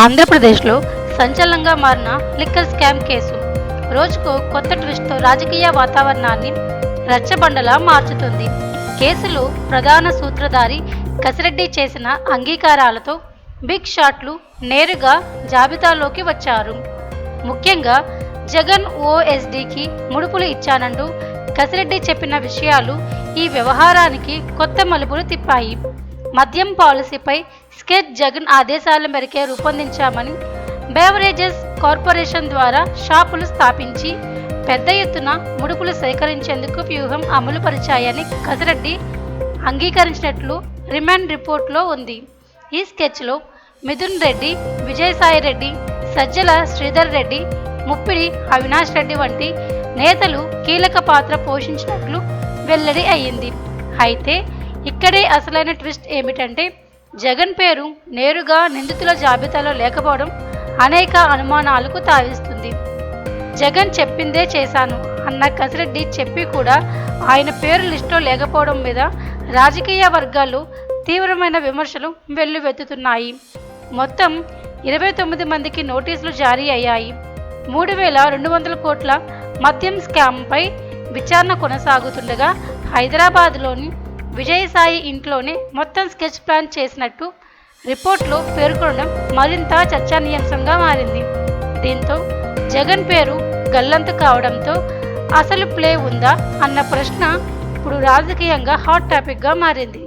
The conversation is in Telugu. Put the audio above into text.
ఆంధ్రప్రదేశ్లో సంచలనంగా మారిన లిక్కర్ స్కామ్ కేసు. రోజుకు కొత్త ట్విస్ట్తో రాజకీయ వాతావరణాన్ని రచ్చబండలా మార్చుతుంది. కేసులో ప్రధాన సూత్రధారి కసిరెడ్డి చేసిన అంగీకారాలతో బిగ్ షాట్లు నేరుగా జాబితాలోకి వచ్చారు. ముఖ్యంగా జగన్ ఓఎస్డీకి ముడుపులు ఇచ్చానంటూ కసిరెడ్డి చెప్పిన విషయాలు ఈ వ్యవహారానికి కొత్త మలుపులు తిప్పాయి. మద్యం పాలసీపై స్కెచ్ జగన్ ఆదేశాల మేరకే రూపొందించామని బేవరేజెస్ కార్పొరేషన్ ద్వారా షాపులు స్థాపించి పెద్ద ఎత్తున ముడుపులు సేకరించేందుకు వ్యూహం అమలు పరిచాయని కసిరెడ్డి అంగీకరించినట్లు రిమాండ్ రిపోర్ట్లో ఉంది. ఈ స్కెచ్లో మిథున్ రెడ్డి విజయసాయి రెడ్డి సజ్జల శ్రీధర్ రెడ్డి ముప్పిడి అవినాష్ రెడ్డి వంటి నేతలు కీలక పాత్ర పోషించినట్లు వెల్లడి అయ్యింది. అయితే ఇక్కడే అసలైన ట్విస్ట్ ఏమిటంటే జగన్ పేరు నేరుగా నిందితుల జాబితాలో లేకపోవడం అనేక అనుమానాలకు తావిస్తుంది. జగన్ చెప్పిందే చేశాను అన్న కసిరెడ్డి చెప్పి కూడా ఆయన పేరు లిస్టులో లేకపోవడం మీద రాజకీయ వర్గాలు తీవ్రమైన విమర్శలు వెల్లువెత్తుతున్నాయి. మొత్తం ఇరవై తొమ్మిది మందికి నోటీసులు జారీ అయ్యాయి. మూడు వేల రెండు వందల కోట్ల మద్యం స్కామ్పై విచారణ కొనసాగుతుండగా హైదరాబాద్లోని విజయసాయి ఇంట్లోనే మొత్తం స్కెచ్ ప్లాన్ చేసినట్టు రిపోర్ట్లో పేర్కొనడం మరింత చర్చనీయాంశంగా మారింది. దీంతో జగన్ పేరు గల్లంతు కావడంతో అసలు ప్లే ఉందా అన్న ప్రశ్న ఇప్పుడు రాజకీయంగా హాట్ టాపిక్గా మారింది.